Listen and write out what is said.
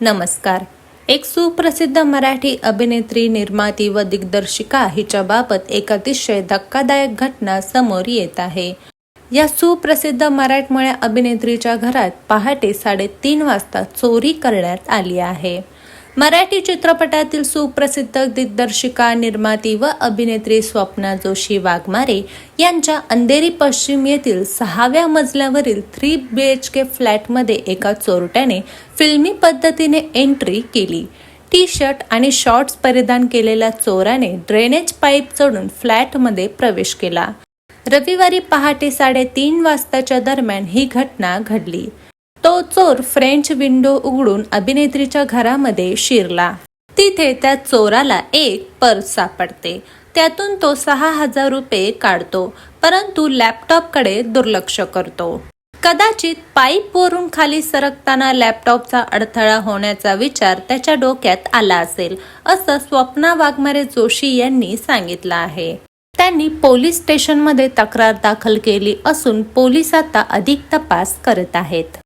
नमस्कार. एक सुप्रसिद्ध मराठी अभिनेत्री निर्माती व दिग्दर्शिका हिच्याबाबत एक अतिशय धक्कादायक घटना समोर येत आहे. या सुप्रसिद्ध मराठमोळ्या अभिनेत्रीच्या घरात पहाटे साडेतीन वाजता चोरी करण्यात आली आहे. मराठी चित्रपटातील सुप्रसिद्ध दिग्दर्शिका निर्माती व अभिनेत्री स्वप्ना जोशी वाघमारे यांच्या अंधेरी पश्चिम येथील सहाव्या मजल्यावरील थ्री बी एच के फ्लॅटमध्ये एका चोरट्याने फिल्मी पद्धतीने एंट्री केली. टी शर्ट आणि शॉर्ट्स परिधान केलेल्या चोराने ड्रेनेज पाईप चढून फ्लॅटमध्ये प्रवेश केला. रविवारी पहाटे साडेतीन वाजताच्या दरम्यान ही घटना घडली. तो चोर फ्रेंच विंडो उघडून अभिनेत्रीच्या घरामध्ये शिरला. तिथे त्या चोराला एक पर्स सापडते. त्यातून तो सहा हजार रुपये काढतो परंतु लॅपटॉपकडे दुर्लक्ष करतो. कदाचित पाईपवरून खाली सरकताना लॅपटॉपचा अडथळा होण्याचा विचार त्याच्या डोक्यात आला असेल असं स्वप्ना वाघमारे जोशी यांनी सांगितलं आहे. त्यांनी पोलीस स्टेशनमध्ये तक्रार दाखल केली असून पोलीस आता अधिक तपास करत आहेत.